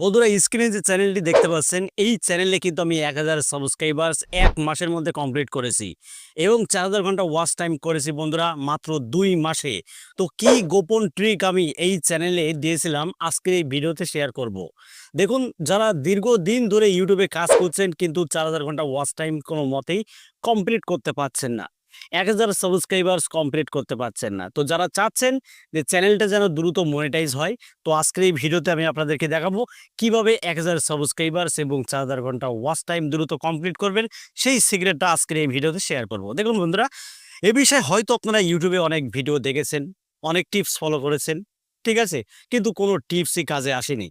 বন্ধুরা স্ক্রিনে যে চ্যানেলটি দেখতে পাচ্ছেন, এই চ্যানেলে কিন্তু আমি এক হাজার সাবস্ক্রাইবার্স এক মাসের মধ্যে কমপ্লিট করেছি এবং চার হাজার ঘণ্টা ওয়াচ টাইম করেছি বন্ধুরা, মাত্র দুই মাসে তো কি গোপন ট্রিক আমি এই চ্যানেলে দিয়েছিলাম আজকে এই ভিডিওতে শেয়ার করব। দেখুন, যারা দীর্ঘদিন ধরে ইউটিউবে কাজ করছেন, কিন্তু চার হাজার ঘণ্টা ওয়াচ টাইম কোনো মতেই কমপ্লিট করতে পারছেন না এক হাজার সাবস্ক্রাইবার্স কমপ্লিট করতে পারছেন না। তো যারা চাচ্ছেন যে চ্যানেলটা যেন দ্রুত মনিটাইজ হয়, তো আজকের এই ভিডিওতে আমি আপনাদেরকে দেখাবো কীভাবে এক হাজার সাবস্ক্রাইবার্স এবং চার হাজার ঘণ্টা ওয়াচ টাইম দ্রুত কমপ্লিট করবেন, সেই সিক্রেটটা আজকের এই ভিডিওতে শেয়ার করব। দেখুন বন্ধুরা, এ বিষয়ে হয়তো আপনারা ইউটিউবে অনেক ভিডিও দেখেছেন, অনেক টিপস ফলো করেছেন, ঠিক আছে? কিন্তু কোনো টিপসই কাজে আসেনি।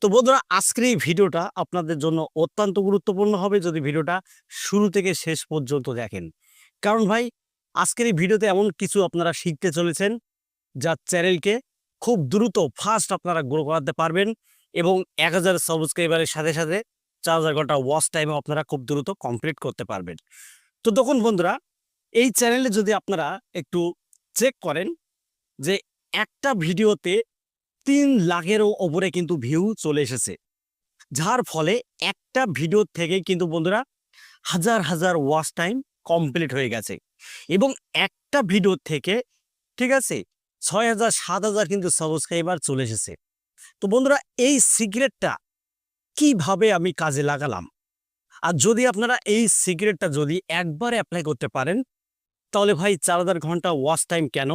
তো বন্ধুরা, আজকের এই ভিডিওটা আপনাদের জন্য অত্যন্ত গুরুত্বপূর্ণ হবে যদি ভিডিওটা শুরু থেকে শেষ পর্যন্ত দেখেন। কারণ ভাই, আজকের এই ভিডিওতে এমন কিছু আপনারা শিখতে চলেছেন যা চ্যানেলকে খুব দ্রুত ফাস্ট আপনারা গ্রো করাতে পারবেন এবং এক হাজার সাবস্ক্রাইবারের সাথে সাথে চার হাজার ঘণ্টা ওয়াচ টাইমে আপনারা খুব দ্রুত কমপ্লিট করতে পারবেন। তো তখন বন্ধুরা, এই চ্যানেলে যদি আপনারা একটু চেক করেন যে একটা ভিডিওতে তিন লাখেরও ওপরে কিন্তু ভিউ চলে এসেছে। যার ফলে একটা ভিডিও থেকে কিন্তু বন্ধুরা, হাজার হাজার ওয়াচ টাইম কমপ্লিট হয়ে গেছে। এবং একটা ভিডিও থেকে, ঠিক আছে, ছয় হাজার, সাত হাজার কিন্তু সাবস্ক্রাইবার চলে এসেছে। তো বন্ধুরা, এই সিক্রেটটা কীভাবে আমি কাজে লাগালাম? আর যদি আপনারা এই সিক্রেটটা যদি একবার অ্যাপ্লাই করতে পারেন, তাহলে ভাই চার হাজার ঘণ্টা ওয়াচ টাইম কেন?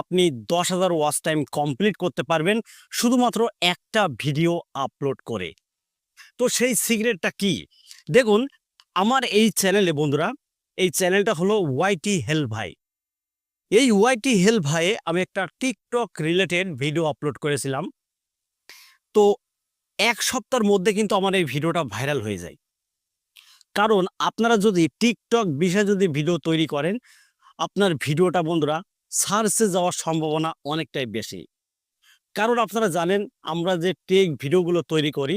আপনি দশ হাজার ওয়াচ টাইম কমপ্লিট করতে পারবেন শুধুমাত্র একটা ভিডিও আপলোড করে। তো সেই সিক্রেটটা কি? দেখুন, আমার এই চ্যানেলে বন্ধুরা এই চ্যানেলটা হলো ওয়াইটি হেল ভাই। এই ওয়াইটি হেল ভাইয়ে আমি একটা টিকটক রিলেটেড ভিডিও আপলোড করেছিলাম। তো এক সপ্তাহের মধ্যে কিন্তু আমার এই ভিডিওটা ভাইরাল হয়ে যায়। কারণ আপনারা যদি টিকটক বিষয়ে যদি ভিডিও তৈরি করেন, আপনার ভিডিওটা বন্ধুরা সার্চে যাওয়ার সম্ভাবনা অনেকটাই বেশি। কারণ আপনারা জানেন, আমরা যে টেক ভিডিওগুলো তৈরি করি,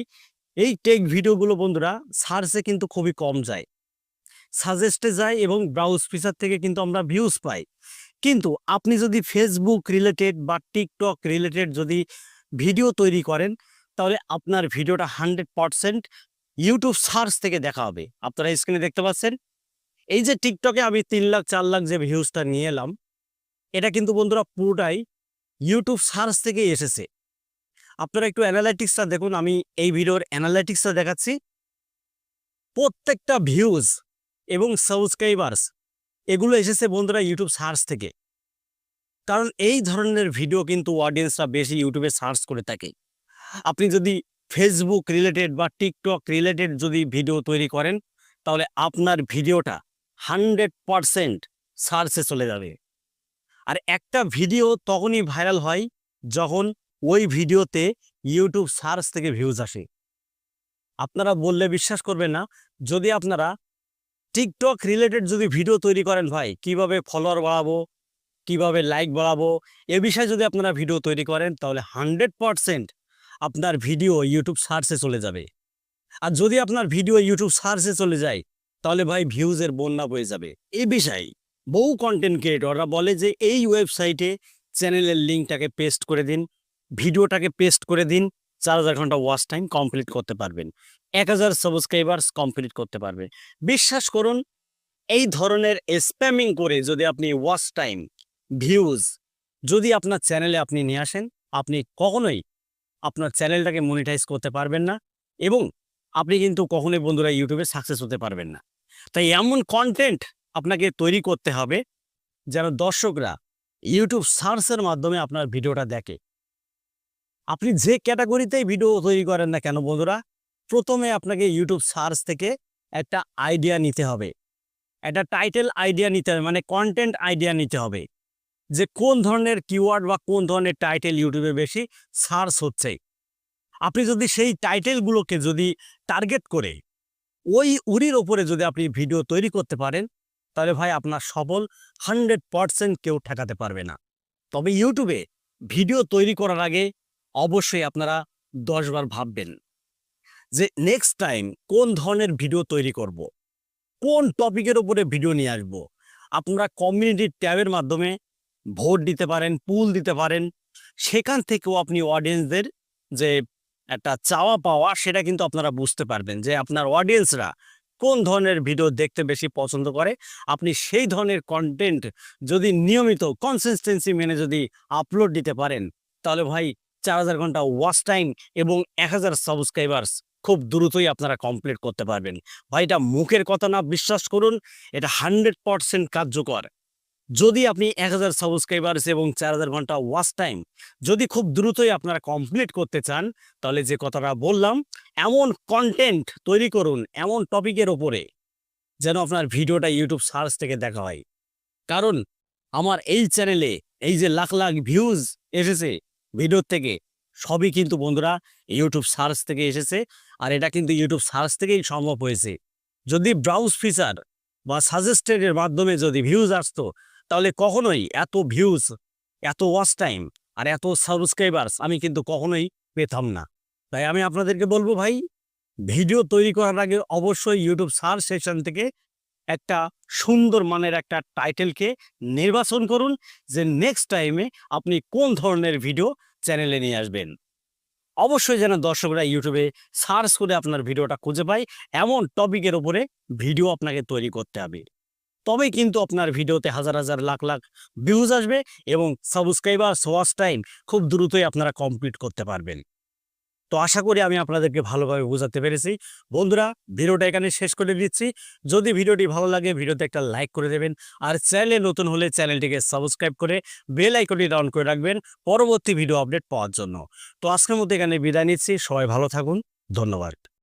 এই টেক ভিডিওগুলো বন্ধুরা সার্চে কিন্তু খুবই কম যায়। সাজেস্টে যায় এবং ব্রাউজ ফিচার থেকে কিন্তু আমরা ভিউজ পাই। কিন্তু আপনি যদি ফেসবুক রিলেটেড বা টিকটক রিলেটেড যদি ভিডিও তৈরি করেন, তাহলে আপনার ভিডিওটা হান্ড্রেড পারসেন্ট ইউটিউব সার্চ থেকে দেখা হবে। আপনারা স্ক্রিনে দেখতে পাচ্ছেন? এই যে টিকটকে আমি তিন লাখ, চার লাখ যে ভিউজটা নিয়ে এলাম, এটা কিন্তু বন্ধুরা পুরোটাই ইউটিউব সার্চ থেকেই এসেছে। আপনারা একটু অ্যানালাইটিক্সটা দেখুন, আমি এই ভিডিওর অ্যানালাইটিক্সটা দেখাচ্ছি। প্রত্যেকটা ভিউজ এবং সাবস্ক্রাইবার্স এগুলো এসেছে বন্ধুরা ইউটিউব সার্চ থেকে। কারণ এই ধরনের ভিডিও কিন্তু অডিয়েন্সরা বেশি ইউটিউবে সার্চ করে থাকে। আপনি যদি ফেসবুক রিলেটেড বা টিকটক রিলেটেড যদি ভিডিও তৈরি করেন, তাহলে আপনার ভিডিওটা হান্ড্রেড পারসেন্ট সার্চে চলে যাবে। আর একটা ভিডিও তখনই ভাইরাল হয় যখন ওই ভিডিওতে ইউটিউব সার্চ থেকে ভিউজ আসে। আপনারা বললে বিশ্বাস করবেন না, যদি আপনারা টিকটক রিলেটেড যদি ভিডিও তৈরি করেন ভাই, কীভাবে ফলোয়ার বাড়াবো, কীভাবে লাইক বাড়াবো, এ বিষয়ে যদি আপনারা ভিডিও তৈরি করেন, তাহলে হান্ড্রেড আপনার ভিডিও ইউটিউব সার্চে চলে যাবে। আর যদি আপনার ভিডিও ইউটিউব সার্চে চলে যায়, তাহলে ভাই ভিউজের বন্যা বয়ে যাবে। এ বিষয়ে বহু কন্টেন্ট ক্রিয়েটররা বলে যে, এই ওয়েবসাইটে চ্যানেলের লিঙ্কটাকে পেস্ট করে দিন ভিডিওটাকে পেস্ট করে দিন, চার হাজার ঘণ্টা ওয়াচ টাইম কমপ্লিট করতে পারবেন। এক হাজার সাবস্ক্রাইবার্স কমপ্লিট করতে পারবে। বিশ্বাস করুন, এই ধরনের স্প্যামিং করে যদি আপনি ওয়াচ টাইম ভিউজ যদি আপনার চ্যানেলে আপনি নিয়ে আসেন, আপনি কখনোই আপনার চ্যানেলটাকে মনিটাইজ করতে পারবেন না এবং আপনি কিন্তু কখনোই বন্ধুরা ইউটিউবে সাকসেস হতে পারবেন না। তাই এমন কন্টেন্ট আপনাকে তৈরি করতে হবে যেন দর্শকরা ইউটিউব সার্চের মাধ্যমে আপনার ভিডিওটা দেখে। আপনি যে ক্যাটাগরিতেই ভিডিও তৈরি করেন না কেন বন্ধুরা প্রথমে আপনাকে ইউটিউব সার্চ থেকে একটা আইডিয়া নিতে হবে। একটা টাইটেল আইডিয়া নিতে হবে মানে কন্টেন্ট আইডিয়া নিতে হবে। যে কোন ধরনের কিওয়ার্ড বা কোন ধরনের টাইটেল ইউটিউবে বেশি সার্চ হচ্ছে। আপনি যদি সেই টাইটেলগুলোকে যদি টার্গেট করে, ওই উরির ওপরে যদি আপনি ভিডিও তৈরি করতে পারেন, তাহলে ভাই আপনার সফল হান্ড্রেড পারসেন্ট কেউ ঠেকাতে পারবে না। তবে ইউটিউবে ভিডিও তৈরি করার আগে অবশ্যই আপনারা দশবার ভাববেন। যে নেক্সট টাইম কোন ধরনের ভিডিও তৈরি করব। কোন টপিকের উপরে ভিডিও নিয়ে আসব। আপনারা কমিউনিটি ট্যাবের মাধ্যমে ভোট দিতে পারেন পুল দিতে পারেন, সেখান থেকেও আপনি অডিয়েন্সদের যে একটা চাওয়া পাওয়া সেটা কিন্তু আপনারা বুঝতে পারবেন যে আপনার অডিয়েন্সরা কোন ধরনের ভিডিও দেখতে বেশি পছন্দ করে আপনি সেই ধরনের কন্টেন্ট যদি নিয়মিত কনসিস্টেন্সি মেনে যদি আপলোড দিতে পারেন, তাহলে ভাই চার হাজার ঘণ্টা ওয়াচ টাইম এবং এক হাজার সাবস্ক্রাইবার্স খুব দ্রুতই আপনারা কমপ্লিট করতে পারবেন। ভাই, এটা মুখের কথা না, বিশ্বাস করুন, এটা হান্ড্রেড পারসেন্ট কার্যকর। যদি আপনি এক হাজার সাবস্ক্রাইবার্স এবং চার হাজার ঘণ্টা ওয়াচ টাইম যদি খুব দ্রুতই আপনারা কমপ্লিট করতে চান, তাহলে যে কথাটা বললাম, এমন কন্টেন্ট তৈরি করুন, এমন টপিকের ওপরে যেন আপনার ভিডিওটা ইউটিউব সার্চ থেকে দেখা হয়। কারণ, আমার এই চ্যানেলে এই যে লাখ লাখ ভিউজ এসেছে ভিডিওর থেকে সবই কিন্তু বন্ধুরা ইউটিউব সার্চ থেকে এসেছে, আর এটা কিন্তু ইউটিউব সার্চ থেকেই সম্ভব হয়েছে। যদি ব্রাউজ ফিচার বা সাজেস্টেডের মাধ্যমে যদি ভিউজ আসতো, তাহলে কখনোই এত ভিউজ এত ওয়াচ টাইম আর এত সাবস্ক্রাইবার্স আমি কিন্তু কখনোই পেতাম না। তাই আমি আপনাদেরকে বলব ভাই ভিডিও তৈরি করার আগে অবশ্যই ইউটিউব সার্চ সেকশন থেকে একটা সুন্দর মানের একটা টাইটেলকে নির্বাচন করুন যে নেক্সট টাইমে আপনি কোন ধরনের ভিডিও চ্যানেলে নিয়ে আসবেন। অবশ্যই যেন দর্শকরা ইউটিউবে সার্চ করে আপনার ভিডিওটা খুঁজে পায়, এমন টপিকের উপরে ভিডিও আপনাকে তৈরি করতে হবে। তবে কিন্তু আপনার ভিডিওতে হাজার হাজার লাখ লাখ ভিউজ আসবে এবং সাবস্ক্রাইবার ওয়াচ টাইম খুব দ্রুতই আপনারা কমপ্লিট করতে পারবেন। তো আশা করি আমি আপনাদেরকে ভালোভাবে বোঝাতে পেরেছি। বন্ধুরা, ভিডিওটা এখানে শেষ করে দিচ্ছি। যদি ভিডিওটি ভালো লাগে, ভিডিওতে একটা লাইক করে দেবেন। আর চ্যানেলে নতুন হলে চ্যানেলটিকে সাবস্ক্রাইব করে বেল আইকনটি ডাউন করে রাখবেন পরবর্তী ভিডিও আপডেট পাওয়ার জন্য। তো আজকের মধ্যে এখানে বিদায় নিচ্ছি। সবাই ভালো থাকুন। ধন্যবাদ।